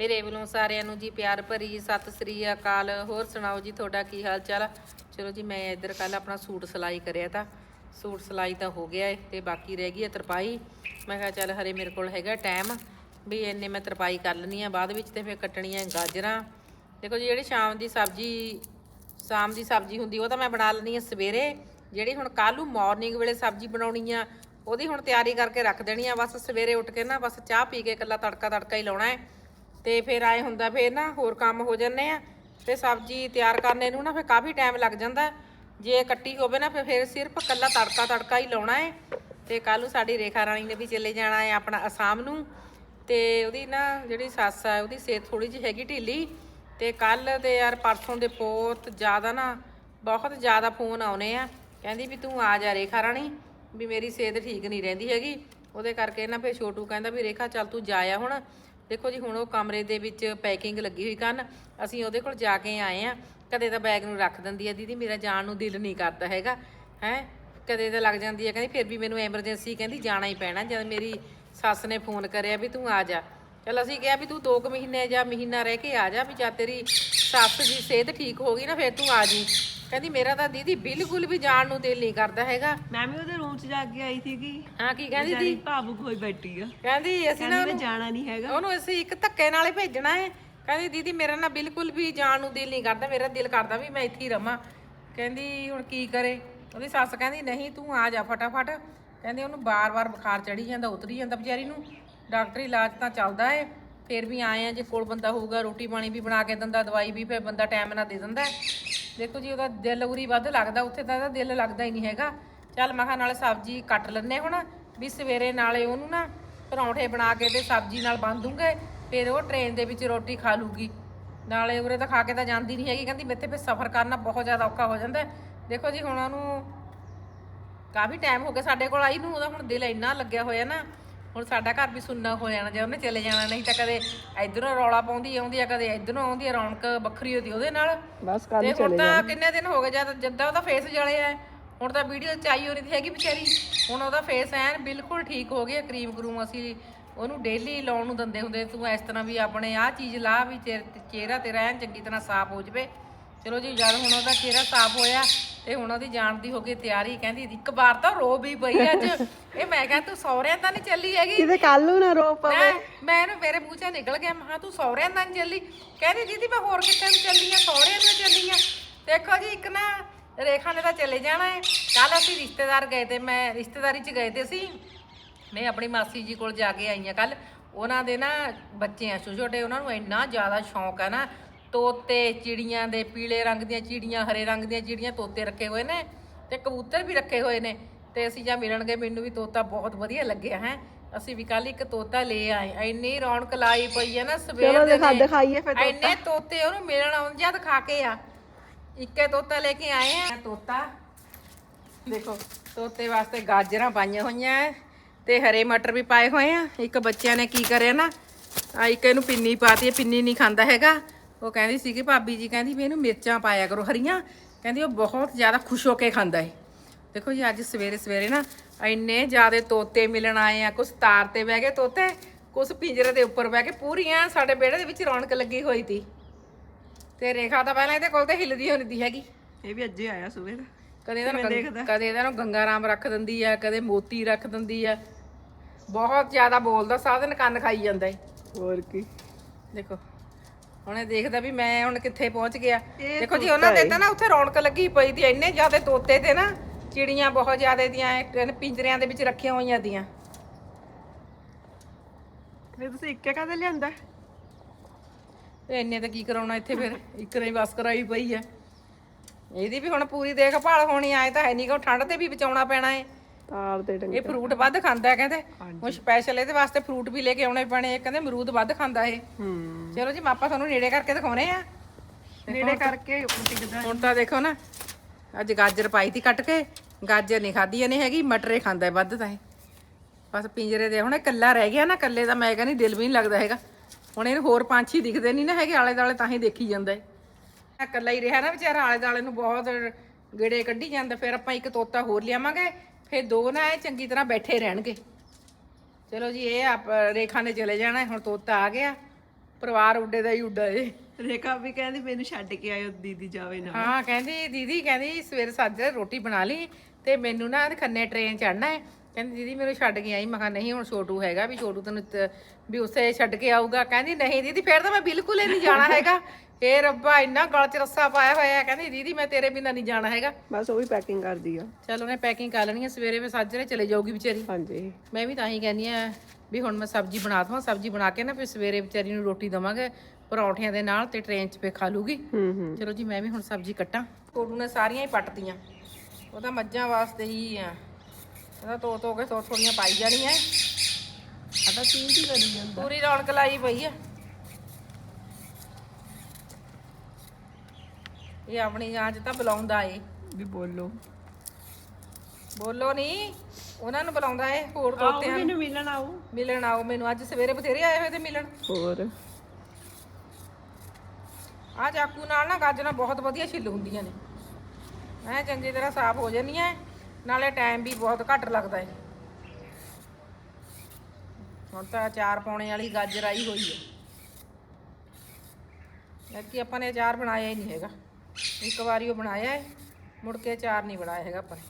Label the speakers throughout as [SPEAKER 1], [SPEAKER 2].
[SPEAKER 1] ਮੇਰੇ ਵੱਲੋਂ ਸਾਰਿਆਂ ਨੂੰ ਜੀ ਪਿਆਰ ਭਰੀ ਸਤਿ ਸ੍ਰੀ ਅਕਾਲ। ਹੋਰ ਸੁਣਾਓ ਜੀ, ਤੁਹਾਡਾ ਕੀ ਹਾਲ ਚਾਲ ਚਲੋ ਜੀ, ਮੈਂ ਇੱਧਰ ਕੱਲ ਆਪਣਾ ਸੂਟ ਸਿਲਾਈ ਕਰਿਆ ਤਾਂ, ਸੂਟ ਸਿਲਾਈ ਤਾਂ ਹੋ ਗਿਆ ਏ ਤੇ ਬਾਕੀ ਰਹਿ ਗਈ ਹੈ ਤਰਪਾਈ। ਮੈਂ ਕਿਹਾ ਚੱਲ ਹਰੇ ਮੇਰੇ ਕੋਲ ਹੈਗਾ ਟਾਈਮ ਵੀ ਇੰਨੇ ਮੈਂ ਤਰਪਾਈ ਕਰ ਲੈਣੀ ਆ ਬਾਅਦ ਵਿੱਚ ਤੇ ਫਿਰ ਕੱਟਣੀਆਂ ਗਾਜਰਾਂ। ਦੇਖੋ ਜੀ, ਜਿਹੜੀ ਸ਼ਾਮ ਦੀ ਸਬਜ਼ੀ, ਸ਼ਾਮ ਦੀ ਸਬਜ਼ੀ ਹੁੰਦੀ, ਉਹ ਤਾਂ ਮੈਂ ਬਣਾ ਲੈਣੀ ਆ ਸਵੇਰੇ। ਜਿਹੜੀ ਹੁਣ ਕੱਲ੍ਹ ਨੂੰ ਮਾਰਨਿੰਗ ਵੇਲੇ ਸਬਜ਼ੀ ਬਣਾਉਣੀ ਆ, ਉਹਦੀ ਹੁਣ ਤਿਆਰੀ ਕਰਕੇ ਰੱਖ ਦੇਣੀ ਆ। ਬਸ ਸਵੇਰੇ ਉੱਠ ਕੇ ਨਾ ਬਸ ਚਾਹ ਪੀ ਕੇ ਇਕੱਲਾ ਤੜਕਾ ਤੜਕਾ ਹੀ ਲਾਉਣਾ ਹੈ ਤੇ ਫਿਰ ਆਏ ਹੁੰਦਾ, ਫਿਰ ਨਾ ਹੋਰ ਕੰਮ ਹੋ ਜਾਂਦੇ ਆ ਤੇ ਸਬਜ਼ੀ ਤਿਆਰ ਕਰਨੇ ਨੂੰ ਨਾ ਫਿਰ ਕਾਫੀ ਟਾਈਮ ਲੱਗ ਜਾਂਦਾ। ਜੇ ਕੱਟੀ ਹੋਵੇ ਨਾ ਫਿਰ ਫਿਰ ਸਿਰਫ ਇਕੱਲਾ ਤੜਕਾ ਤੜਕਾ ਹੀ ਲਾਉਣਾ ਹੈ। ਤੇ ਕੱਲ ਨੂੰ ਸਾਡੀ ਰੇਖਾ ਰਾਣੀ ਨੇ ਵੀ ਚਲੇ ਜਾਣਾ ਹੈ ਆਪਣਾ ਅਸਾਮ ਨੂੰ। ਤੇ ਉਹਦੀ ਨਾ ਜਿਹੜੀ ਸੱਸ ਆ, ਉਹਦੀ ਸਿਹਤ ਥੋੜੀ ਜਿਹੀ ਹੈਗੀ ਢਿੱਲੀ। ਤੇ ਕੱਲ ਤੇ ਯਾਰ ਪਰਸੋਂ ਦੇ ਬਹੁਤ ਜ਼ਿਆਦਾ ਨਾ, ਬਹੁਤ ਜ਼ਿਆਦਾ ਫੋਨ ਆਉਨੇ ਆ। ਕਹਿੰਦੀ ਵੀ ਤੂੰ ਆ ਜਾ ਰੇਖਾ ਰਾਣੀ, ਵੀ ਮੇਰੀ ਸਿਹਤ ਠੀਕ ਨਹੀਂ ਰਹਿੰਦੀ ਹੈਗੀ। ਉਹਦੇ ਕਰਕੇ ਨਾ ਫਿਰ ਛੋਟੂ ਕਹਿੰਦਾ ਵੀ ਰੇਖਾ ਚੱਲ ਤੂੰ ਜਾ ਆ ਹੁਣ। ਦੇਖੋ ਜੀ, ਹੁਣ ਉਹ ਕਮਰੇ ਦੇ ਵਿੱਚ ਪੈਕਿੰਗ ਲੱਗੀ ਹੋਈ ਕਰਨ, ਅਸੀਂ ਉਹਦੇ ਕੋਲ ਜਾ ਕੇ ਆਏ ਆ ਕਦੇ ਤਾਂ ਬੈਗ ਨੂੰ ਰੱਖ ਦਿੰਦੀ ਆ ਦੀਦੀ, ਮੇਰਾ ਜਾਣ ਨੂੰ ਦਿਲ ਨਹੀਂ ਕਰਦਾ ਹੈਗਾ, ਹੈ। ਕਦੇ ਤਾਂ ਲੱਗ ਜਾਂਦੀ ਹੈ, ਕਹਿੰਦੀ ਫਿਰ ਵੀ ਮੈਨੂੰ ਐਮਰਜੈਂਸੀ, ਕਹਿੰਦੀ ਜਾਣਾ ਹੀ ਪੈਣਾ, ਜਦ ਮੇਰੀ ਸੱਸ ਨੇ ਫੋਨ ਕਰਿਆ ਵੀ ਤੂੰ ਆ ਜਾ। ਚਲ ਅਸੀਂ ਕਿਹਾ ਵੀ ਤੂੰ 2 ਮਹੀਨੇ ਜਾਂ ਮਹੀਨਾ ਰਹਿ ਕੇ ਆ ਜਾ, ਵੀ ਜਦ ਤੇਰੀ ਸੱਸ ਦੀ ਸਿਹਤ ਠੀਕ ਹੋ ਗਈ ਨਾ, ਫਿਰ ਤੂੰ ਆ ਜੀ। ਕਹਿੰਦੀ ਮੇਰਾ ਤਾਂ ਦੀਦੀ ਬਿਲਕੁਲ ਵੀ ਜਾਣ ਨੂੰ ਦਿਲ ਨਹੀਂ ਕਰਦਾ ਹੈਗਾ।
[SPEAKER 2] ਮੈਂ ਵੀ ਉਹਦੇ ਰੂਮ 'ਚ ਜਾ ਕੇ ਆਈ ਸੀਗੀ।
[SPEAKER 1] ਹਾਂ ਕੀ ਕਹਿੰਦੀ
[SPEAKER 2] ਵਿਚਾਰੀ ਭਾਵੁਕ ਹੋਈ ਬੈਠੀ ਆ।
[SPEAKER 1] ਕਹਿੰਦੀ ਅਸੀਂ ਨਾ
[SPEAKER 2] ਮੈਂ ਜਾਣਾ ਨਹੀਂ ਹੈਗਾ।
[SPEAKER 1] ਉਹਨੂੰ ਅਸੀਂ ਇੱਕ ਧੱਕੇ ਨਾਲ ਹੀ ਭੇਜਣਾ ਹੈ। ਕਹਿੰਦੀ ਦੀਦੀ ਮੇਰਾ ਨਾ ਬਿਲਕੁਲ ਵੀ ਜਾਣ ਨੂੰ ਦਿਲ ਨਹੀਂ ਕਰਦਾ ਮੇਰਾ ਦਿਲ ਕਰਦਾ ਵੀ ਮੈਂ ਇੱਥੇ ਹੀ ਰਵਾਂ। ਕਹਿੰਦੀ ਹੁਣ ਕੀ ਕਰੇ? ਉਹਦੀ ਸੱਸ ਕਹਿੰਦੀ ਨਹੀਂ ਤੂੰ ਆ ਜਾ ਫਟਾਫਟ। ਕਹਿੰਦੀ ਉਹਨੂੰ ਬਾਰ-ਬਾਰ ਬੁਖਾਰ ਚੜੀ ਜਾਂਦਾ ਉਤਰੀ ਜਾਂਦਾ ਵਿਚਾਰੀ ਨੂੰ। ਡਾਕਟਰੀ ਇਲਾਜ ਤਾਂ ਚੱਲਦਾ ਏ ਫਿਰ ਵੀ ਆਏ ਆ ਜੇ ਕੋਲ ਬੰਦਾ ਹੋਊਗਾ ਰੋਟੀ ਪਾਣੀ ਵੀ ਬਣਾ ਕੇ ਦਿੰਦਾ ਦਵਾਈ ਵੀ ਫਿਰ ਬੰਦਾ ਟਾਈਮ ਨਾਲ ਦੇ ਦਿੰਦਾ। ਦੇਖੋ ਜੀ, ਉਹਦਾ ਦਿਲ ਉਰੀ ਵੱਧ ਲੱਗਦਾ, ਉੱਥੇ ਤਾਂ ਇਹਦਾ ਦਿਲ ਲੱਗਦਾ ਹੀ ਨਹੀਂ ਹੈਗਾ। ਚੱਲ ਮੈਂ ਕਿਹਾ ਨਾਲੇ ਸਬਜ਼ੀ ਕੱਟ ਲੈਣੇ ਹੁਣ, ਵੀ ਸਵੇਰੇ ਨਾਲੇ ਉਹਨੂੰ ਨਾ ਪਰੌਂਠੇ ਬਣਾ ਕੇ ਤੇ ਸਬਜ਼ੀ ਨਾਲ ਬੰਨ ਦੂੰਗੇ, ਫਿਰ ਉਹ ਟ੍ਰੇਨ ਦੇ ਵਿੱਚ ਰੋਟੀ ਖਾ ਲੂਗੀ। ਨਾਲੇ ਉਰੇ ਤਾਂ ਖਾ ਕੇ ਤਾਂ ਜਾਂਦੀ ਨਹੀਂ ਹੈਗੀ, ਕਹਿੰਦੀ ਮੇਥੇ ਫਿਰ ਸਫ਼ਰ ਕਰਨਾ ਬਹੁਤ ਜ਼ਿਆਦਾ ਔਖਾ ਹੋ ਜਾਂਦਾ। ਦੇਖੋ ਜੀ, ਹੁਣ ਉਹਨੂੰ ਕਾਫੀ ਟਾਈਮ ਹੋ ਗਿਆ ਸਾਡੇ ਕੋਲ ਆਈ ਨੂੰ, ਉਹਦਾ ਹੁਣ ਦਿਲ ਇੰਨਾ ਲੱਗਿਆ ਹੋਇਆ ਨਾ। ਹੁਣ ਸਾਡਾ ਘਰ ਵੀ ਸੁੰਨਾ ਹੋ ਜਾਣਾ ਜੇ ਉਹਨੇ ਚਲੇ ਜਾਣਾ ਨਹੀਂ ਤਾਂ ਕਦੇ ਇਧਰੋਂ ਰੌਲਾ ਪਾਉਂਦੀ ਆਉਂਦੀ ਆ ਕਦੇ ਇਧਰੋਂ ਆਉਂਦੀ ਆ ਰੌਣਕ ਵੱਖਰੀ ਹੁੰਦੀ ਉਹਦੇ ਨਾਲ।
[SPEAKER 2] ਬਸ
[SPEAKER 1] ਤੇ ਹੁਣ ਤਾਂ ਕਿੰਨੇ ਦਿਨ ਹੋ ਗਏ ਜਦ ਜਿੱਦਾਂ ਉਹਦਾ ਫੇਸ ਜਲਿਆ ਹੈ, ਹੁਣ ਤਾਂ ਵੀਡੀਓ ਚ ਆਈ ਹੋ ਰਹੀ ਹੈਗੀ ਵਿਚਾਰੀ। ਹੁਣ ਉਹਦਾ ਫੇਸ ਐਨ ਬਿਲਕੁਲ ਠੀਕ ਹੋ ਗਿਆ ਕਰੀਮ ਕਰੂਮ ਅਸੀਂ ਉਹਨੂੰ ਡੇਲੀ ਲਾਉਣ ਨੂੰ ਦਿੰਦੇ ਹੁੰਦੇ ਤੂੰ ਇਸ ਤਰ੍ਹਾਂ ਵੀ ਆਪਣੇ ਆਹ ਚੀਜ਼ ਲਾ ਵੀ ਚਿਹਰੇ- ਚਿਹਰਾ ਤੇਰਾ ਐਨ ਚੰਗੀ ਤਰ੍ਹਾਂ ਸਾਫ਼ ਹੋ ਜਵੇ। ਚਲੋ ਜੀ ਜਦ ਹੁਣ ਉਹਦਾ ਚਿਹਰਾ ਸਾਫ਼ ਹੋਇਆ ਤੇ ਹੁਣ ਉਹਦੀ ਜਾਣ ਦੀ ਹੋ ਗਈ ਤਿਆਰੀ ਕਹਿੰਦੀ ਇੱਕ ਵਾਰ ਤਾਂ ਰੋ ਵੀ ਪਈ ਅੱਜ। ਇਹ ਮੈਂ ਕਿਹਾ ਤੂੰ ਸਹੁਰਿਆਂ ਤਾਂ ਨਹੀਂ ਚੱਲੀ ਹੈਗੀ?
[SPEAKER 2] ਕਿਤੇ ਕੱਲ ਨੂੰ ਨਾ ਰੋ
[SPEAKER 1] ਮੈਂ ਮੈਂ ਇਹਨੂੰ ਮੇਰੇ ਮੂੰਹ ਚੋਂ ਨਿਕਲ ਗਿਆ ਮਹਾ ਤੂੰ ਸਹੁਰਿਆਂ ਨਾਲ ਨੀ ਚੱਲੀ? ਕਹਿੰਦੀ ਦੀਦੀ ਮੈਂ ਹੋਰ ਕਿੱਥੇ ਨੂੰ ਚੱਲੀ ਆ? ਸਹੁਰਿਆਂ ਨੂੰ ਚੱਲੀ ਆ। ਦੇਖੋ ਜੀ ਇੱਕ ਨਾ ਰੇਖਾ ਨੇ ਤਾਂ ਚਲੇ ਜਾਣਾ ਹੈ। ਕੱਲ ਅਸੀਂ ਰਿਸ਼ਤੇਦਾਰ ਗਏ ਤੇ ਮੈਂ ਰਿਸ਼ਤੇਦਾਰੀ 'ਚ ਗਏ ਤੇ ਸੀ। ਮੈਂ ਆਪਣੀ ਮਾਸੀ ਜੀ ਕੋਲ ਜਾ ਕੇ ਆਈ ਆ ਕੱਲ ਉਹਨਾਂ ਦੇ ਨਾ ਬੱਚੇ ਆ ਛੋਟੇ ਉਹਨਾਂ ਨੂੰ ਇੰਨਾ ਜ਼ਿਆਦਾ ਸ਼ੌਂਕ ਹੈ ਨਾ ਤੋਤੇ ਚਿੜੀਆਂ ਦੇ ਪੀਲੇ ਰੰਗ ਦੀਆਂ ਚਿੜੀਆਂ ਹਰੇ ਰੰਗ ਦੀਆਂ ਚਿੜੀਆਂ ਤੋਤੇ ਰੱਖੇ ਹੋਏ ਨੇ ਤੇ ਕਬੂਤਰ ਵੀ ਰੱਖੇ ਹੋਏ ਨੇ ਤੇ ਅਸੀਂ ਜਾਂ ਮਿਲਣ ਗਏ ਮੈਨੂੰ ਵੀ ਤੋਤਾ ਬਹੁਤ ਵਧੀਆ ਲੱਗਿਆ ਹੈ। ਅਸੀਂ ਵੀ ਕੱਲ ਇੱਕ ਤੋਤਾ ਲੈ ਆਏ। ਇੰਨੀ ਰੌਣਕ ਲਾਈ ਪਈ ਹੈ ਨਾ ਸਵੇਰ ਦੇ
[SPEAKER 2] ਦਿਖਾ
[SPEAKER 1] ਨੇ।
[SPEAKER 2] ਦਿਖਾਈਏ ਫਿਰ
[SPEAKER 1] ਇੰਨੇ ਤੋਤੇ ਉਹਨੂੰ ਮਿਲਣ ਆਉਂਦੇ ਆ ਦਿਖਾ ਕੇ ਆ। ਇੱਕੇ ਤੋਤਾ ਲੈ ਕੇ ਆਏ ਆ। ਤੋਤਾ। ਦੇਖੋ ਤੋਤੇ ਵਾਸਤੇ ਗਾਜਰਾਂ ਪਾਈਆਂ ਹੋਈਆਂ ਐ ਤੇ ਹਰੇ ਮਟਰ ਵੀ ਪਾਏ ਹੋਏ ਆ। ਇੱਕ ਬੱਚਿਆਂ ਨੇ ਕੀ ਕਰਿਆ ਨਾ ਆ ਇੱਕ ਇਹਨੂੰ ਪਿੰਨੀ ਪਾਤੀ ਪਿੰਨੀ ਨਹੀਂ ਖਾਂਦਾ ਹੈਗਾ। ਉਹ ਕਹਿੰਦੀ ਸੀ ਕਿ ਭਾਬੀ ਜੀ ਕਹਿੰਦੀ ਵੀ ਇਹਨੂੰ ਮਿਰਚਾਂ ਪਾਇਆ ਕਰੋ ਹਰੀਆਂ। ਕਹਿੰਦੀ ਉਹ ਬਹੁਤ ਜ਼ਿਆਦਾ ਖੁਸ਼ ਹੋ ਕੇ ਖਾਂਦਾ ਏ। ਦੇਖੋ ਜੀ ਅੱਜ ਸਵੇਰੇ ਸਵੇਰੇ ਨਾ ਇੰਨੇ ਜ਼ਿਆਦੇ ਤੋਤੇ ਮਿਲਣ ਆਏ ਆ ਕੁਛ ਤਾਰ ਤੇ ਬਹਿ ਗਏ ਤੋਤੇ ਕੁਛ ਪਿੰਜਰੇ ਦੇ ਉੱਪਰ ਬਹਿ ਕੇ ਪੂਰੀਆਂ ਸਾਡੇ ਵਿਹੜੇ ਦੇ ਵਿੱਚ ਰੌਣਕ ਲੱਗੀ ਹੋਈ ਤੀ। ਤੇ ਰੇਖਾ ਤਾਂ ਪਹਿਲਾਂ ਇਹਦੇ ਕੋਲ ਤੇ ਹਿੱਲਦੀ ਹੋਣੀ ਤੀ ਹੈਗੀ।
[SPEAKER 2] ਇਹ ਵੀ ਅੱਜੇ ਆਇਆ ਸਵੇਰ। ਦਾ
[SPEAKER 1] ਕਦੇ ਇਹਦਾ ਕਦੇ ਇਹਦਾ ਨੂੰ ਗੰਗਾ ਰਾਮ ਰੱਖ ਦਿੰਦੀ ਆ ਕਦੇ ਮੋਤੀ ਰੱਖ ਦਿੰਦੀ ਆ। ਬਹੁਤ ਜ਼ਿਆਦਾ ਬੋਲਦਾ ਸਾਰਾ ਦਿਨ ਕੰਨ ਖਾਈ ਜਾਂਦਾ ਏ।
[SPEAKER 2] ਹੋਰ ਕੀ।
[SPEAKER 1] ਦੇਖੋ। ਹੁਣ ਇਹ ਦੇਖਦਾ ਵੀ ਮੈਂ ਹੁਣ ਕਿੱਥੇ ਪਹੁੰਚ ਗਿਆ।
[SPEAKER 2] ਇਹ
[SPEAKER 1] ਦੇਖੋ ਜੀ ਉਹਨਾਂ ਦੇ ਤਾਂ ਨਾ ਉੱਥੇ ਰੌਣਕ ਲੱਗੀ ਪਈ ਤੀ ਇੰਨੇ ਜ਼ਿਆਦਾ ਤੋਤੇ ਤੇ ਨਾ ਚਿੜੀਆਂ ਬਹੁਤ ਜ਼ਿਆਦਾ ਦੀਆਂ ਇਹ ਪਿੰਜਰਿਆਂ ਦੇ ਵਿੱਚ ਰੱਖੀਆਂ ਹੋਈਆਂ ਦੀਆਂ।
[SPEAKER 2] ਫਿਰ ਤੁਸੀਂ ਇੱਕੇ ਕਾਹਦੇ ਲਿਆਂਦਾ?
[SPEAKER 1] ਤੇ ਇੰਨੇ ਤਾਂ ਕੀ ਕਰਾਉਣਾ ਇੱਥੇ ਫਿਰ? ਇੱਕ ਨੇ ਬਸ ਕਰਾਈ ਪਈ ਆ। ਇਹਦੀ ਵੀ ਹੁਣ ਪੂਰੀ ਦੇਖਭਾਲ ਹੋਣੀ ਆਏ ਤਾਂ ਹੈ ਨਹੀਂ ਕਿ ਠੰਡ ਤੇ ਵੀ ਬਚਾਉਣਾ ਪੈਣਾ ਏ।
[SPEAKER 2] ਤਾਲ ਤੇ ਟੰਗ
[SPEAKER 1] ਇਹ ਫਰੂਟ ਵੱਧ ਖਾਂਦਾ ਹੈ ਕਹਿੰਦੇ ਹੁਣ ਸਪੈਸ਼ਲ ਇਹਦੇ ਵਾਸਤੇ ਫਰੂਟ ਵੀ ਲੈ ਕੇ ਆਉਣੇ ਪੈਣੇ ਇਹ ਕਹਿੰਦੇ ਅਮਰੂਦ ਵੱਧ ਖਾਂਦਾ ਇਹ।
[SPEAKER 2] ਹੂੰ।
[SPEAKER 1] ਚਲੋ ਜੀ ਮਾਪਾ ਤੁਹਾਨੂੰ ਨੇੜੇ ਕਰਕੇ ਦਿਖਾਉਣੇ ਆ।
[SPEAKER 2] ਨੇੜੇ ਕਰਕੇ
[SPEAKER 1] ਹੁਣ ਤਾਂ ਦੇਖੋ ਨਾ ਅੱਜ ਗਾਜਰ ਪਾਈ ਤੀ ਕੱਟ ਕੇ ਗਾਜਰ ਨਹੀਂ ਖਾਦੀ ਇਹਨੇ ਹੈਗੀ ਮਟਰੇ ਖਾਂਦਾ ਹੈ ਵੱਧ ਤਾਂ ਇਹ। ਬਸ ਪਿੰਜਰੇ ਦੇ ਹੁਣ ਇਹ ਇਕੱਲਾ ਰਹਿ ਗਿਆ ਨਾ ਇਕੱਲੇ ਦਾ ਮੈਂ ਕਹਿੰਦੀ ਦਿਲ ਵੀ ਨਹੀਂ ਲੱਗਦਾ ਹੈਗਾ। ਹੁਣ ਇਹਨੂੰ ਹੋਰ ਪੰਛੀ ਦਿਖਦੇ ਨਹੀਂ ਨਾ ਹੈਗੇ ਆਲੇ ਦਾਲੇ ਤਾਂ ਹੀ ਦੇਖੀ ਜਾਂਦਾ ਹੈ ਇਕੱਲਾ ਹੀ ਰਿਹਾ ਨਾ ਵਿਚਾਰਾ ਆਲੇ ਦਾਲੇ ਨੂੰ ਬਹੁਤ ਗੇੜੇ ਕੱਢੀ ਜਾਂਦਾ ਫਿਰ ਆਪਾਂ ਇੱਕ ਤੋਤਾ ਹੋਰ ਲਿਆਵਾਂਗੇ। ਫਿਰ ਦੋ ਨਾ ਇਹ ਚੰਗੀ ਤਰ੍ਹਾਂ ਬੈਠੇ ਰਹਿਣਗੇ। ਚਲੋ ਜੀ ਇਹ ਆਪ ਰੇਖਾ ਨੇ ਚਲੇ ਜਾਣਾ ਹੁਣ ਤੋਤਾ ਆ ਗਿਆ। ਪਰਿਵਾਰ ਉੱਡੇ ਦਾ ਹੀ ਉੱਡਾ ਏ।
[SPEAKER 2] ਰੇਖਾ ਵੀ ਕਹਿੰਦੀ ਮੈਨੂੰ ਛੱਡ ਕੇ ਆਇਓ ਦੀਦੀ ਜਾਵੇ ਨਾ।
[SPEAKER 1] ਹਾਂ ਕਹਿੰਦੀ ਦੀਦੀ ਕਹਿੰਦੀ ਸਵੇਰੇ ਸਾਜਰੇ ਰੋਟੀ ਬਣਾ ਲਈ ਤੇ ਮੈਨੂੰ ਨਾ ਖੰਨੇ ਟ੍ਰੇਨ ਚੜਨਾ ਹੈ ਕਹਿੰਦੀ ਦੀਦੀ ਮੈਨੂੰ ਛੱਡ ਕੇ ਆਈ। ਮੈਂ ਕਿਹਾ ਨਹੀਂ ਹੁਣ ਛੋਟੂ ਹੈਗਾ ਵੀ ਛੋਟੂ ਤੈਨੂੰ ਤ- ਵੀ ਉਸੇ ਛੱਡ ਕੇ ਆਊਗਾ। ਕਹਿੰਦੀ ਨਹੀਂ ਦੀਦੀ ਫੇਰ ਤਾਂ ਮੈਂ ਬਿਲਕੁਲ ਹੀ ਨਹੀਂ ਜਾਣਾ ਹੈਗਾ। ਏ ਰੱਬਾ ਇੰਨਾ ਗਲ ਚ ਰੱਸਾ ਪਾਇਆ ਹੋਇਆ ਹੈ। ਕਹਿੰਦੀ ਦੀਦੀ ਮੈਂ ਤੇਰੇ ਬਿਨਾਂ ਨਹੀਂ ਜਾਣਾ ਹੈਗਾ।
[SPEAKER 2] ਬਸ ਉਹ ਵੀ ਪੈਕਿੰਗ ਕਰਦੀ ਆ।
[SPEAKER 1] ਚਲ ਉਹਨੇ ਪੈਕਿੰਗ ਕਰ ਲੈਣੀ ਹੈ ਸਵੇਰੇ ਮੈਂ ਸਾਜਰੇ ਚਲੇ ਜਾਊਗੀ ਵਿਚਾਰੀ।
[SPEAKER 2] ਹਾਂਜੀ।
[SPEAKER 1] ਮੈਂ ਵੀ ਤਾਂ ਹੀ ਕਹਿੰਦੀ ਆ ਵੀ ਹੁਣ ਮੈਂ ਸਬਜ਼ੀ ਬਣਾ ਦਵਾਂ ਸਬਜ਼ੀ ਬਣਾ ਕੇ ਨਾ ਫਿਰ ਸਵੇਰੇ ਵਿਚਾਰੀ ਨੂੰ ਰੋਟੀ ਦਵਾਂਗੇ ਪਰੌਂਠਿਆਂ ਦੇ ਨਾਲ ਤੇ ਟ੍ਰੇਨ 'ਚ ਫੇ ਖਾ ਲੂਗੀ।
[SPEAKER 2] ਹੂੰ ਹੂੰ।
[SPEAKER 1] ਚਲੋ ਜੀ ਮੈਂ ਵੀ ਹੁਣ ਸਬਜ਼ੀ ਕੱਟਾਂ। ਕੋਟੂ ਨੇ ਸਾਰੀਆਂ ਹੀ ਪੱਟਤੀਆਂ। ਉਹ ਤਾਂ ਮੱਝਾਂ ਵਾਸਤੇ ਹੀ ਆ। ਉਹਦਾ ਤੋ ਤੋ ਕੇ ਥੋੜ੍ਹ ਥੋੜੀਆਂ ਪਾਈ ਜਾਣੀਆਂ
[SPEAKER 2] ਸਾਡਾ ਚੀਨ ਦੀ ਕਰੀ ਜਾਂਦਾ।
[SPEAKER 1] ਪੂਰੀ ਰੌਣਕ ਲਾਈ ਪਈ ਆ ਇਹ ਆਪਣੀ ਜਾਂਚ ਤਾਂ ਬੁਲਾਉਂਦਾ ਏ।
[SPEAKER 2] ਵੀ ਬੋਲੋ।
[SPEAKER 1] ਬੋਲੋ ਨਹੀਂ ਉਹਨਾਂ ਨੂੰ ਬੁਲਾਉਂਦਾ ਏ ਹੋਰ
[SPEAKER 2] ਆਓ
[SPEAKER 1] ਦੋਤਿਆਂ ਨੂੰ
[SPEAKER 2] ਮੈਨੂੰ ਮਿਲਣ ਆਓ।
[SPEAKER 1] ਮਿਲਣ ਆਓ ਮੈਨੂੰ ਅੱਜ ਸਵੇਰੇ ਬਥੇਰੇ ਆਏ ਹੋਏ ਤੇ ਮਿਲਣ।
[SPEAKER 2] ਹੋਰ।
[SPEAKER 1] ਆ ਚਾਕੂ ਨਾਲ ਨਾ ਗਾਜਰਾਂ ਬਹੁਤ ਵਧੀਆ ਛਿੱਲ ਹੁੰਦੀਆਂ ਨੇ। ਐ ਚੰਗੀ ਤਰ੍ਹਾਂ ਸਾਫ਼ ਹੋ ਜਾਂਦੀਆਂ ਨਾਲੇ ਟਾਈਮ ਵੀ ਬਹੁਤ ਘੱਟ ਲੱਗਦਾ ਹੈ ਹੁਣ ਤਾਂ ਅਚਾਰ ਪਾਉਣੇ ਵਾਲੀ ਗਾਜਰ ਆਈ ਹੋਈ ਹੈ ਐਤਕੀ ਆਪਾਂ ਨੇ ਅਚਾਰ ਬਣਾਇਆ ਹੀ ਨਹੀਂ ਹੈਗਾ। ਇੱਕ ਵਾਰੀ ਉਹ ਬਣਾਇਆ ਹੈ ਮੁੜ ਕੇ ਅਚਾਰ ਨਹੀਂ ਬਣਾਇਆ ਹੈਗਾ ਆਪਾਂ ਨੇ।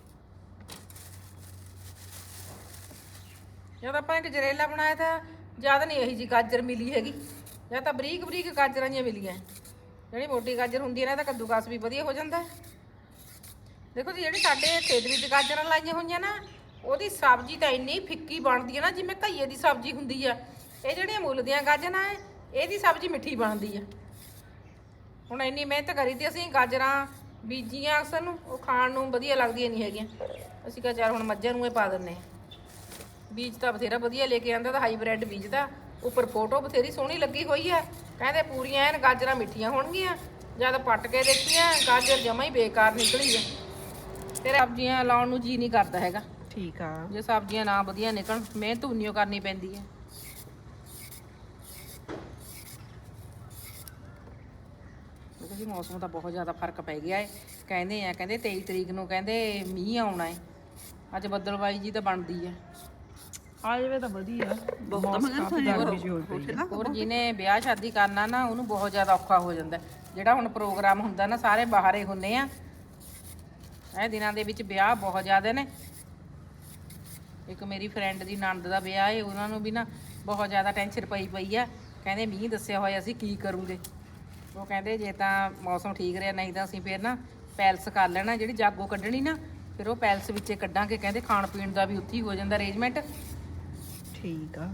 [SPEAKER 1] ਜਦ ਆਪਾਂ ਇੱਕ ਜਰੇਲਾ ਬਣਾਇਆ ਤਾਂ ਜ਼ਿਆਦਾ ਨਹੀਂ ਇਹੀ ਜੀ ਗਾਜਰ ਮਿਲੀ ਹੈਗੀ। ਜਾਂ ਤਾਂ ਬਰੀਕ ਬਰੀਕ ਗਾਜਰਾਂ ਜੀਆਂ ਮਿਲੀਆਂ। ਜਿਹੜੀ ਮੋਟੀ ਗਾਜਰ ਹੁੰਦੀ ਹੈ ਨਾ ਤਾਂ ਕੱਦੂਕਸ ਵੀ ਵਧੀਆ ਹੋ ਜਾਂਦਾ। ਹੈ। ਦੇਖੋ ਜੀ, ਜਿਹੜੀ ਸਾਡੇ ਖੇਤ ਵਿੱਚ ਗਾਜਰਾਂ ਲਾਈਆਂ ਹੋਈਆਂ ਨਾ, ਉਹਦੀ ਸਬਜ਼ੀ ਤਾਂ ਇੰਨੀ ਫਿੱਕੀ ਬਣਦੀ ਹੈ ਨਾ, ਜਿਵੇਂ ਘਈਏ ਦੀ ਸਬਜ਼ੀ ਹੁੰਦੀ ਆ। ਇਹ ਜਿਹੜੀਆਂ ਮੁੱਲ ਦੀਆਂ ਗਾਜਰਾਂ ਐ ਇਹਦੀ ਸਬਜ਼ੀ ਮਿੱਠੀ ਬਣਦੀ ਆ। ਹੁਣ ਇੰਨੀ ਮਿਹਨਤ ਕਰੀ ਤੇ ਅਸੀਂ, ਗਾਜਰਾਂ ਬੀਜੀਆਂ ਅਕਸਰ ਨੂੰ ਉਹ ਖਾਣ ਨੂੰ ਵਧੀਆ ਲੱਗਦੀਆਂ ਨਹੀਂ ਹੈਗੀਆਂ। ਅਸੀਂ ਕਿਹਾ, ਚੱਲ ਹੁਣ ਮੱਝਾਂ ਨੂੰ ਇਹ ਪਾ ਦਿੰਨੇ ਆ ਬੀਜ ਤਾਂ ਬਥੇਰਾ ਵਧੀਆ ਲੈ ਕੇ ਆਂਦਾ ਤਾਂ ਹਾਈਬ੍ਰਿਡ ਬੀਜ ਦਾ ਉੱਪਰ ਫੋਟੋ ਬਥੇਰੀ ਸੋਹਣੀ ਲੱਗੀ ਹੋਈ ਆ। ਕਹਿੰਦੇ ਪੂਰੀਆਂ ਐਨ ਗਾਜਰਾਂ ਮਿੱਠੀਆਂ ਹੋਣਗੀਆਂ। ਜਦ ਪੱਟ ਕੇ ਦੇਖੀਆਂ, ਗਾਜਰ ਜਮਾ ਹੀ ਬੇਕਾਰ ਨਿਕਲੀ ਆ। ਤੇਰੇ ਸਬਜ਼ੀਆਂ ਲਾਉਣ ਨੂੰ ਜੀ ਨਹੀਂ ਕਰਦਾ ਹੈਗਾ।
[SPEAKER 2] ਠੀਕ ਆ।
[SPEAKER 1] ਜੇ ਸਬਜ਼ੀਆਂ ਨਾ ਵਧੀਆ ਨਿਕਲਣ ਮਿਹਨਤ ਉਨੀਓ ਕਰਨੀ ਪੈਂਦੀ ਹੈ। ਜੀ ਮੌਸਮ ਦਾ ਬਹੁਤ ਜ਼ਿਆਦਾ ਫ਼ਰਕ ਪੈ ਗਿਆ ਹੈ ਕਹਿੰਦੇ ਆ ਕਹਿੰਦੇ 23 ਤਰੀਕ ਨੂੰ ਕਹਿੰਦੇ ਮੀਂਹ ਆਉਣਾ ਹੈ ਅੱਜ ਬੱਦਲਵਾਈ ਜੀ ਤਾਂ ਬਣਦੀ ਹੈ।
[SPEAKER 2] ਆ ਜਾਵੇ ਤਾਂ ਵਧੀਆ। ਬਹੁਤ ਆ।
[SPEAKER 1] ਹੋਰ ਜਿਹਨੇ ਵਿਆਹ ਸ਼ਾਦੀ ਕਰਨਾ ਨਾ ਉਹਨੂੰ ਬਹੁਤ ਜ਼ਿਆਦਾ ਔਖਾ ਹੋ ਜਾਂਦਾ। ਜਿਹੜਾ ਹੁਣ ਪ੍ਰੋਗਰਾਮ ਹੁੰਦਾ ਨਾ ਸਾਰੇ ਬਾਹਰੇ ਹੁੰਨੇ ਆ। ਇਹ ਦਿਨਾਂ ਦੇ ਵਿੱਚ ਵਿਆਹ ਬਹੁਤ ਜ਼ਿਆਦਾ ਨੇ। ਇੱਕ ਮੇਰੀ ਫਰੈਂਡ ਦੀ ਨਣਦ ਦਾ ਵਿਆਹ ਹੈ ਉਹਨਾਂ ਨੂੰ ਵੀ ਨਾ ਬਹੁਤ ਜ਼ਿਆਦਾ ਟੈਨਸ਼ਨ ਪਈ ਪਈ ਆ। ਕਹਿੰਦੇ ਮੀਂਹ ਦੱਸਿਆ ਹੋਇਆ ਅਸੀਂ ਕੀ ਕਰੂੰਗੇ? ਉਹ ਕਹਿੰਦੇ ਜੇ ਤਾਂ ਮੌਸਮ ਠੀਕ ਰਿਹਾ ਨਹੀਂ ਤਾਂ ਅਸੀਂ ਫਿਰ ਨਾ ਪੈਲਸ ਕਰ ਲੈਣਾ ਜਿਹੜੀ ਜਾਗੋ ਕੱਢਣੀ ਨਾ ਫਿਰ ਉਹ ਪੈਲਸ ਵਿੱਚੇ ਕੱਢਾਂਗੇ। ਕਹਿੰਦੇ ਖਾਣ ਪੀਣ ਦਾ ਵੀ ਉੱਥੇ ਹੀ ਹੋ ਜਾਂਦਾ ਅਰੇਂਜਮੈਂਟ
[SPEAKER 2] ਠੀਕ ਆ।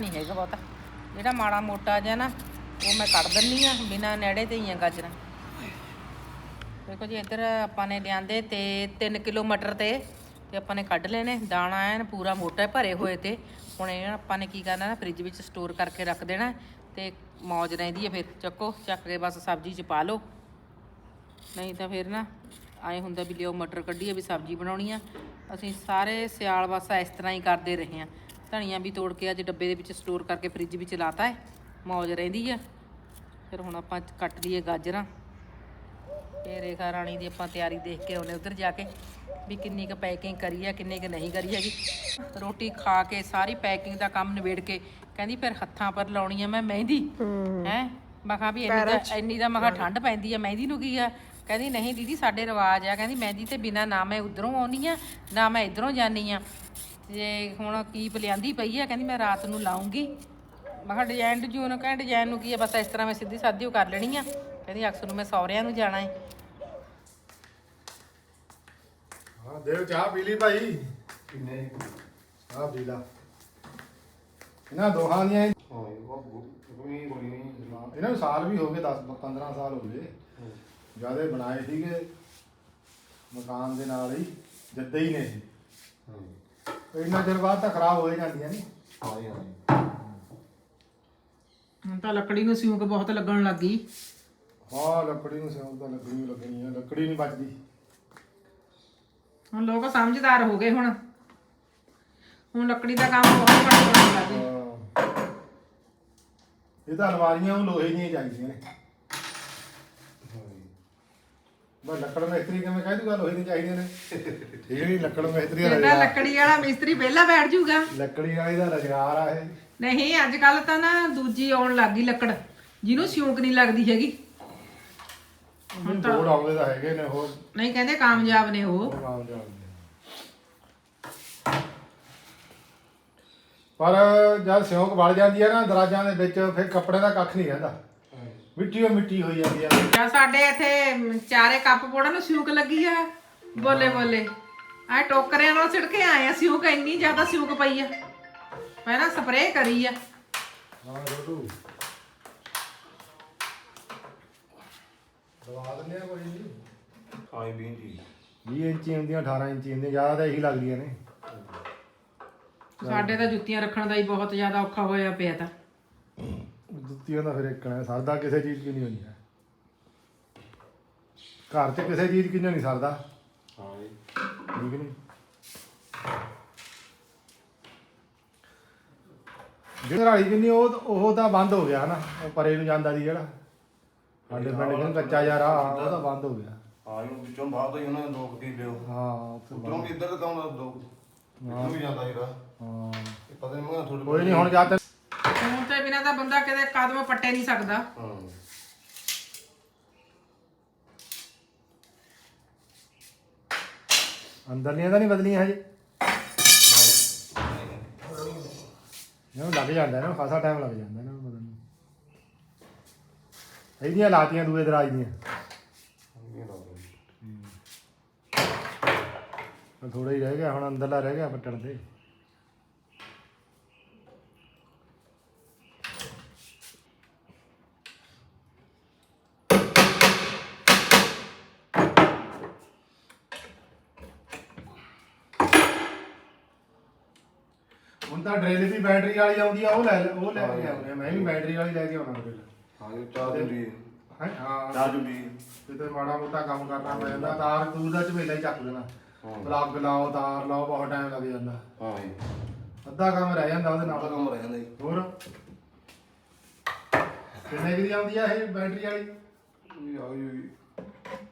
[SPEAKER 1] ਨਹੀਂ ਹੈਗਾ ਬਹੁਤਾ। ਜਿਹੜਾ ਮਾੜਾ ਮੋਟਾ ਜਿਹਾ ਨਾ ਉਹ ਮੈਂ ਕੱਢ ਦਿੰਨੀ ਆ ਬਿਨਾਂ ਨੇੜੇ ਤੇ ਹੀ ਆ ਗਾਜਰਾਂ। ਦੇਖੋ ਜੀ, ਇੱਧਰ ਆਪਾਂ ਨੇ ਲਿਆਂਦੇ ਤੇ 3 ਕਿਲੋ ਮਟਰ ਤੇ ਤੇ ਆਪਾਂ ਨੇ ਕੱਢ ਲੈਣੇ। ਦਾਣਾ ਐਨ ਪੂਰਾ ਮੋਟਾ ਭਰੇ ਹੋਏ ਤੇ। ਹੁਣ ਇਹ ਆਪਾਂ ਨੇ ਕੀ ਕਰਨਾ ਨਾ, ਫ੍ਰਿਜ ਵਿੱਚ ਸਟੋਰ ਕਰਕੇ ਰੱਖ ਦੇਣਾ। ਤੇ ਮੌਜ ਰਹਿੰਦੀ ਹੈ ਫਿਰ, ਚੱਕੋ, ਚੱਕ ਕੇ ਬਸ ਸਬਜ਼ੀ 'ਚ ਪਾ ਲਓ। ਨਹੀਂ ਤਾਂ ਫਿਰ ਨਾ, ਆਏ ਹੁੰਦਾ ਵੀ ਲਿਓ ਮਟਰ ਕੱਢੀਏ ਵੀ ਸਬਜ਼ੀ ਬਣਾਉਣੀ ਆ। ਅਸੀਂ ਸਾਰੇ ਸਿਆਲ ਬਸ ਇਸ ਤਰ੍ਹਾਂ ਹੀ ਕਰਦੇ ਰਹੇ ਆ ਧਨੀਆ ਵੀ ਤੋੜ ਕੇ ਅੱਜ ਡੱਬੇ ਦੇ ਵਿੱਚ ਸਟੋਰ ਕਰਕੇ ਫ੍ਰਿਜ ਵਿੱਚ ਲਾਤਾ ਹੈ। ਮੌਜ ਰਹਿੰਦੀ ਆ। ਫਿਰ ਹੁਣ ਆਪਾਂ ਕੱਟ ਲਈਏ ਗਾਜਰਾਂ। ਤੇ ਰੇਖਾ ਰਾਣੀ ਦੀ ਆਪਾਂ ਤਿਆਰੀ ਦੇਖ ਕੇ ਆਉਨੇ ਉਧਰ ਜਾ ਕੇ ਵੀ ਕਿੰਨੀ ਕੁ ਪੈਕਿੰਗ ਕਰੀ ਆ ਕਿੰਨੀ ਕੁ ਨਹੀਂ ਕਰੀ ਹੈਗੀ। ਰੋਟੀ ਖਾ ਕੇ ਸਾਰੀ ਪੈਕਿੰਗ ਦਾ ਕੰਮ ਨਿਬੇੜ ਕੇ ਕਹਿੰਦੀ ਫਿਰ ਹੱਥਾਂ ਪਰ ਲਾਉਣੀ ਆ ਮੈਂ ਮਹਿੰਦੀ।
[SPEAKER 2] ਹੂੰ।
[SPEAKER 1] ਹੈ? ਮੈਂ ਕਿਹਾ ਵੀ ਇੰਨੀ ਦਾ ਇੰਨੀ ਦਾ ਮੈਂ ਕਿਹਾ ਠੰਡ ਪੈਂਦੀ ਆ ਮਹਿੰਦੀ ਨੂੰ ਕੀ ਆ? ਕਹਿੰਦੀ ਨਹੀਂ ਦੀਦੀ ਸਾਡੇ ਰਿਵਾਜ ਆ। ਕਹਿੰਦੀ ਮਹਿੰਦੀ ਤੇ ਬਿਨਾ ਨਾ ਮੈਂ ਉਧਰੋਂ ਆਉਣੀ ਆ ਨਾ ਮੈਂ ਇਧਰੋਂ ਜਾਨੀ ਆ। ਜੇ ਹੁਣ ਕੀ ਪਲਿਆਂਦੀ ਪਈ ਆ ਕਹਿੰਦੀ ਮੈਂ ਰਾਤ ਨੂੰ ਲਾਉਂਗੀ। ਮੈਂ ਕਿਹਾ ਡਿਜ਼ਾਈਨ ਡਿਜ਼ਾਈਨ ਕਹਿੰਦੇ ਡਿਜ਼ਾਈਨ ਨੂੰ ਕੀ ਆ ਬਸ ਇਸ ਤਰ੍ਹਾਂ ਮੈਂ ਸਿੱਧੀ ਸਾਦੀ ਉਹ ਕਰ ਲੈਣੀ ਆ। ਕਹਿੰਦੀ ਅਕਸਰ ਨੂੰ ਮੈਂ ਸਹੁਰਿਆਂ ਨੂੰ ਜਾਣਾ ਹੈ
[SPEAKER 3] ਹਾਂ ਦੇਵ ਚਾਹ ਪੀ ਲਈ ਭਾਈ। ਕਿੰਨੇ ਆ ਪੀ ਲਾ। ਇਹਨਾਂ ਦੋਹਾਂ ਦੀਆਂ ਹੀ- ਹਾਂ, ਇਹਨਾਂ ਨੂੰ ਸਾਲ ਵੀ ਹੋ ਗਏ 10 15 ਸਾਲ ਹੋ ਗਏ। ਜਿਆਦੇ ਬਣਾਏ ਸੀਗੇ ਮਕਾਨ ਦੇ ਨਾਲ ਹੀ ਜੱਦੇ ਹੀ ਨੇ ਇਹ। ਇੰਨਾ ਚਿਰ ਬਾਅਦ ਤਾਂ ਖਰਾਬ ਹੋ ਹੀ ਜਾਂਦੀਆਂ ਨੇ।
[SPEAKER 1] ਹੁਣ ਤਾਂ ਲੱਕੜੀ ਨੂੰ ਸਿਉਂਕ ਬਹੁਤ ਲੱਗਣ ਲੱਗ ਗਈ।
[SPEAKER 3] ਹਾਂ ਲੱਕੜੀ ਨੂੰ ਸਿਉਂਕ ਤਾਂ ਲੱਗਣੀ ਲੱਗਣੀ ਆ ਲੱਕੜੀ ਨਹੀਂ ਬਚਦੀ
[SPEAKER 1] ਹੁਣ ਲੋਕ ਸਮਝਦਾਰ ਹੋ ਗਏ ਹੁਣ। ਹੁਣ ਲੱਕੜੀ ਦਾ ਕੰਮ ਬਹੁਤ ਘੱਟ ਕਰਨ ਲੱਗ ਗਏ।
[SPEAKER 3] ਹਾਂ। ਇਹ ਤਾਂ ਅਲਮਾਰੀਆਂ ਉਹ ਲੋਹੇ ਦੀਆਂ ਚਾਹੀਦੀਆਂ ਨੇ। ਬਸ ਲੱਕੜ ਮਿਸਤਰੀ ਕਿਵੇਂ ਕਹਿ ਦੂ ਗੱਲ ਉਹੀ ਨਹੀਂ ਚਾਹੀਦੀਆਂ ਨੇ। ਠੀਕ ਨਹੀਂ ਲੱਕੜ ਮਿਸਤਰੀ ਦਾ
[SPEAKER 1] ਇਹਦਾ
[SPEAKER 3] ਰੁਜ਼ਗਾਰ-
[SPEAKER 1] ਲੱਕੜੀ ਵਾਲਾ ਮਿਸਤਰੀ ਪਹਿਲਾਂ ਬੈਠ ਜਾਊਗਾ
[SPEAKER 3] ਲੱਕੜੀ ਵਾਲੀ ਦਾ ਰੁਜ਼ਗਾਰ ਆ ਇਹ।
[SPEAKER 1] ਨਹੀਂ ਅੱਜ ਕੱਲ ਤਾਂ ਨਾ ਦੂਜੀ ਆਉਣ ਲੱਗ ਗਈ ਲੱਕੜ। ਜਿਹਨੂੰ ਸਿਉਂਕ ਨਹੀਂ ਲੱਗਦੀ ਹੈਗੀ।
[SPEAKER 3] ਹੁਣ ਤਾਂ ਆਉਂਦੇ ਤਾਂ ਹੈਗੇ ਨੇ ਹੋਰ
[SPEAKER 1] ਨਹੀਂ ਕਹਿੰਦੇ ਕਾਮਯਾਬ ਨੇ ਉਹ।
[SPEAKER 3] ਹੋਰ ਜਾਂਦੇ ਪਰ ਜਦ ਸਿਉਂਕ ਵੜ ਜਾਂਦੀ ਹੈ ਨਾ ਦਰਾਜਾਂ ਦੇ ਵਿੱਚ ਫਿਰ ਕੱਪੜੇ ਦਾ ਕੱਖ ਨਹੀਂ ਰਹਿੰਦਾ। ਮਿੱਟੀ ਓ ਮਿੱਟੀ ਹੋਈ ਜਾਂਦੀ ਆ।
[SPEAKER 1] ਜਾਂ ਸਾਡੇ ਇੱਥੇ ਚਾਰੇ ਕੱਪ ਪੋੜਨ ਨੂੰ ਸਿਉਂਕ ਲੱਗੀ ਆ। ਬੋਲੇ ਬੋਲੇ ਆ ਟੋਕਰਿਆਂ ਨਾਲ ਛਿੜਕੇ ਆਏ ਆ ਸਿਉਂਕ ਇੰਨੀ ਜ਼ਿਆਦਾ ਸਿਉਂਕ ਪਈ ਆ। ਮੈਂ ਨਾ ਸਪਰੇਅ ਕਰੀ ਆ।
[SPEAKER 3] ਹਾਂ ਰੋਟੂ। ਦਵਾ ਦਿੰਦੇ ਆ ਕੋਈ ਨਹੀਂ।
[SPEAKER 4] ਆਈ ਵੀ ਜੀ।
[SPEAKER 3] 20 ਇੰਚੀ ਹੁੰਦੀਆਂ 18 ਇੰਚੀ ਹੁੰਦੀਆਂ ਜ਼ਿਆਦਾ ਤਾਂ ਇਹੀ ਲੱਗਦੀਆਂ ਨੇ।
[SPEAKER 1] ਸਾਡੇ ਤਾਂ ਜੁੱਤੀਆਂ ਰੱਖਣ ਦਾ ਹੀ ਬਹੁਤ ਜ਼ਿਆਦਾ ਔਖਾ ਹੋਇਆ ਪਿਆ ਤਾਂ।
[SPEAKER 3] ਜੁੱਤੀਆਂ ਦਾ ਫਿਰ ਇੱਕ ਨੇ ਸਰਦਾ ਕਿਸੇ ਚੀਜ਼ ਕੀ ਨਹੀਂ ਹੁੰਦੀ ਹੈ। ਘਰ 'ਚ ਕਿਸੇ ਚੀਜ਼ ਕਿੰਨਾ ਨਹੀਂ ਸਰਦਾ।
[SPEAKER 4] ਹਾਂ ਜੀ।
[SPEAKER 3] ਠੀਕ ਨਹੀਂ ਜਿਹੜਾ ਰਾਲੀ ਕਿੰਨੀ ਉਹ ਉਹ ਤਾਂ ਬੰਦ ਹੋ ਗਿਆ ਨਾ ਉਹ ਪਰੇ ਨੂੰ ਜਾਂਦਾ ਸੀ ਜਿਹੜਾ। ਸਾਡੇ ਪਿੰਡ ਨੂੰ ਕੱਚਾ ਜਿਹਾ ਰਾਹ ਉਹ ਤਾਂ ਬੰਦ ਹੋ ਗਿਆ।
[SPEAKER 4] ਹਾਂ ਵਿੱਚੋਂ ਬਾਹਰ ਤੋਂ ਹੀ ਉਹਨਾਂ ਨੇ ਦੋ ਕੀ ਲਿਓ
[SPEAKER 3] ਹਾਂ ਉੱਥੇ ਬੰਦ-
[SPEAKER 4] ਉਧਰੋਂ ਵੀ ਇੱਧਰ ਤਾਂ ਉਹਨਾਂ ਦੋ ਇੱਧਰੋਂ ਵੀ ਜਾਂਦਾ ਸੀਗਾ।
[SPEAKER 3] ਹਾਂ।
[SPEAKER 4] ਇਹ ਪਤਾ ਨਹੀਂ ਮੈਂ ਤੁਹਾਡੇ
[SPEAKER 3] ਕੋਈ ਨਹੀਂ ਹੁਣ ਜਾ ਤੇ
[SPEAKER 1] ਫੋਨ ਤੇ ਬਿਨਾ ਤਾਂ ਬੰਦਾ ਕਿਤੇ ਕਦਮ ਪੱਟੇ ਨਹੀਂ ਸਕਦਾ।
[SPEAKER 4] ਹਾਂ।
[SPEAKER 3] ਅੰਦਰਲੀਆਂ ਤਾਂ ਨਹੀਂ ਬਦਲੀਆਂ ਹਜੇ। ਇਹਨੂੰ ਲੱਗ ਜਾਂਦਾ ਨਾ ਖਾਸਾ ਟਾਈਮ ਲੱਗ ਜਾਂਦਾ ਇਹਨਾਂ ਨੂੰ ਬਦਲਣ ਨੂੰ। ਇਹਦੀਆਂ ਲਾਤੀਆਂ ਦੂਏ ਦਰਾਜ ਦੀਆਂ। ਥੋੜਾ ਹੀ ਰਹਿ ਗਿਆ ਹੁਣ ਅੰਦਰਲਾ ਰਹਿ ਗਿਆ ਪੱਟਣ ਤੇ ਹੁਣ ਤਾਂ ਡਰਿਲ ਵੀ ਬੈਟਰੀ ਵਾਲੀ ਆਉਂਦੀ ਆ ਉਹ ਲੈ ਲੈ- ਉਹ ਲੈ ਕੇ ਆਉਂਦੇ ਆ। ਮੈਂ ਵੀ ਬੈਟਰੀ ਵਾਲੀ ਲੈ ਕੇ ਆਉਣਾ ਡਰਿਲ
[SPEAKER 4] ਹਾਂ ਜੀ ਚਾਰ ਜੁੜੀ
[SPEAKER 3] ਹਾਂ? ਹਾਂ।
[SPEAKER 4] ਚਾਰ ਜੁੜੀ
[SPEAKER 3] ਕਿਤੇ ਮਾੜਾ ਮੋਟਾ ਕੰਮ ਕਰਨਾ ਪੈ ਜਾਂਦਾ। ਤਾਰ ਦੂਰ ਦਾ ਝਮੇਲਾ ਹੀ ਚੱਕ ਦੇਣਾ।
[SPEAKER 4] ਹਾਂ।
[SPEAKER 3] ਪਲੱਗ ਲਾਓ ਤਾਰ ਲਾਓ ਬਹੁਤ ਟਾਈਮ ਲੱਗ ਜਾਂਦਾ।
[SPEAKER 4] ਹਾਂ ਜੀ।
[SPEAKER 3] ਅੱਧਾ ਕੰਮ ਰਹਿ ਜਾਂਦਾ ਉਹਦੇ
[SPEAKER 4] ਆਪਣਾ
[SPEAKER 3] ਨਾਲ
[SPEAKER 4] ਕੰਮ ਰਹਿ ਜਾਂਦਾ ਜੀ।
[SPEAKER 3] ਹੋਰ? ਕਿੰਨੇ ਕੁ ਦੀ ਆਉਂਦੀ ਆ ਇਹ ਬੈਟਰੀ ਵਾਲੀ?
[SPEAKER 4] ਇਹ ਆ ਗਈ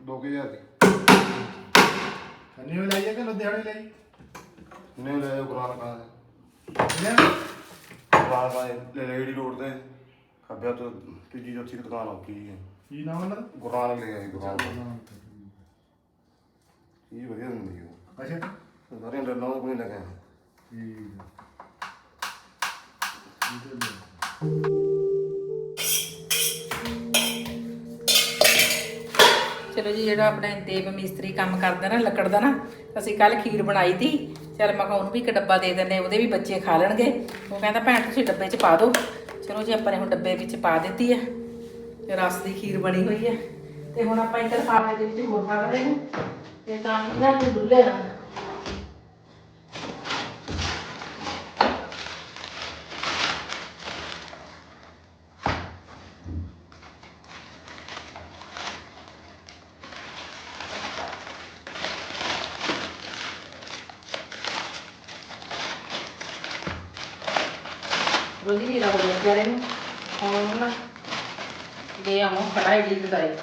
[SPEAKER 4] 2000 ਦੀ
[SPEAKER 3] ਕੰਨੀ ਵੀ ਲਾਈ ਆ ਕਿ ਲੁਧਿਆਣੇ ਲਈ?
[SPEAKER 4] ਨੇ ਲੈ ਕੁਰਾਨ ਕਾ
[SPEAKER 3] ਕਿੰਨੇ
[SPEAKER 4] ਕੁਰਾਨ ਕਾ ਲੈ ਲੇਡੀ ਰੋਡ ਤੇ? ਖੱਬਿਆ ਤੋਂ ਤੀਜੀ ਚੌਥੀ ਕੁ ਦੁਕਾਨ ਆਉਂਦੀ ਹੈ
[SPEAKER 3] ਕੀ ਨਾਮ ਉਹਨਾਂ ਦਾ?
[SPEAKER 4] ਗੁਰਾਨ ਲੈ ਆਈ ਗੁਰਾਨ ਇਹ ਵਧੀਆ ਹੁੰਦੀ ਹੈ
[SPEAKER 3] ਅੱਛਾ।
[SPEAKER 4] ਸਾਰੀਆਂ ਡੱਲਾਂ ਦਾ ਕੋਈ ਲੱਗਿਆ
[SPEAKER 3] ਠੀਕ ਆ।
[SPEAKER 1] ਚਲੋ ਜੀ ਜਿਹੜਾ ਆਪਣਾ ਦੇਵ ਮਿਸਤਰੀ ਕੰਮ ਕਰਦਾ ਨਾ ਲੱਕੜ ਦਾ ਨਾ ਅਸੀਂ ਕੱਲ ਖੀਰ ਬਣਾਈ ਤੀ। ਚਲ ਮੈਂ ਕਿਹਾ ਉਹਨੂੰ ਵੀ ਇੱਕ ਡੱਬਾ ਦੇ ਦਿੰਦੇ ਉਹਦੇ ਵੀ ਬੱਚੇ ਖਾ ਲੈਣਗੇ। ਉਹ ਕਹਿੰਦਾ, ਭੈਣ, ਤੁਸੀਂ ਡੱਬੇ 'ਚ ਪਾ ਦਿਓ। ਚਲੋ ਜੀ, ਆਪਾਂ ਨੇ ਹੁਣ ਡੱਬੇ ਵਿੱਚ ਪਾ ਦਿੱਤੀ ਹੈ ਰਸ ਦੀ ਖੀਰ ਬਣੀ ਹੋਈ ਹੈ ਤੇ ਹੁਣ ਆਪਾਂ ਇੱਕ ਲਿਫਾਫੇ ਦੇ ਵਿੱਚ ਹੋਰ ਪਾ ਦਿੰਦੇ ਤੇ ਤਾਂ ਇਹਨਾਂ ਨੂੰ ਡੁੱਲੇ ਨਾ ਰੋਜੀ ਨਹੀਂ ਰਹਾ ਹੋ ਗਿਆ ਨੂੰ ਹੁਣ ਨਾ ਦੇ ਆਮੋ ਕੜਾਈ ਦੀ ਕਰਾਈ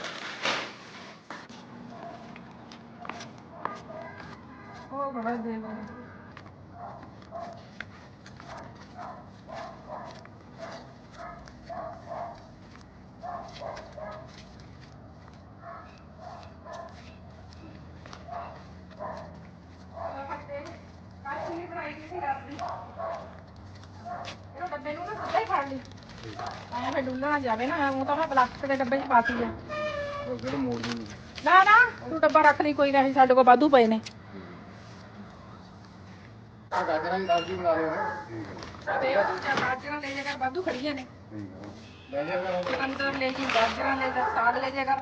[SPEAKER 1] ਉਹ ਬੜਾ ਦੇ
[SPEAKER 5] ਇਹਨੂੰ ਡੱਬੇ ਨੂੰ ਨਾ ਸਿੱਧਾ ਹੀ ਫੜ ਲਈ ਐਂ ਫਿਰ ਡੁੱਲਣਾ ਨਾ ਜਾਵੇ ਨਾ ਉਹ ਤਾਂ ਮੈਂ ਪਲਾਸਟਿਕ ਦੇ ਡੱਬੇ 'ਚ ਪਾਤੀ ਆ। ਨਾ ਨਾ ਤੂੰ ਡੱਬਾ ਰੱਖ ਲਈ ਕੋਈ ਨਹੀਂ ਸਾਡੇ ਕੋਲ ਵਾਧੂ ਪਏ ਨੇ।
[SPEAKER 3] ਆ ਗਾਜਰਾਂ ਦੀ ਸਬਜ਼ੀ ਬਣਾ ਰਹੇ ਹੋ
[SPEAKER 5] ਤੇ ਉਹ ਦੂਜਾ ਗਾਜਰਾਂ ਲੈ ਜਾ ਕਰ ਵਾਧੂ ਖੜੀਆਂ ਨੇ।
[SPEAKER 3] ਲੈ ਜਾ ਫਿਰ।
[SPEAKER 5] ਅੰਦਰ ਲੈ ਜੀ ਗਾਜਰਾਂ ਲੈ ਜਾ ਸਾਗ ਲੈ ਜਾ ਕਰ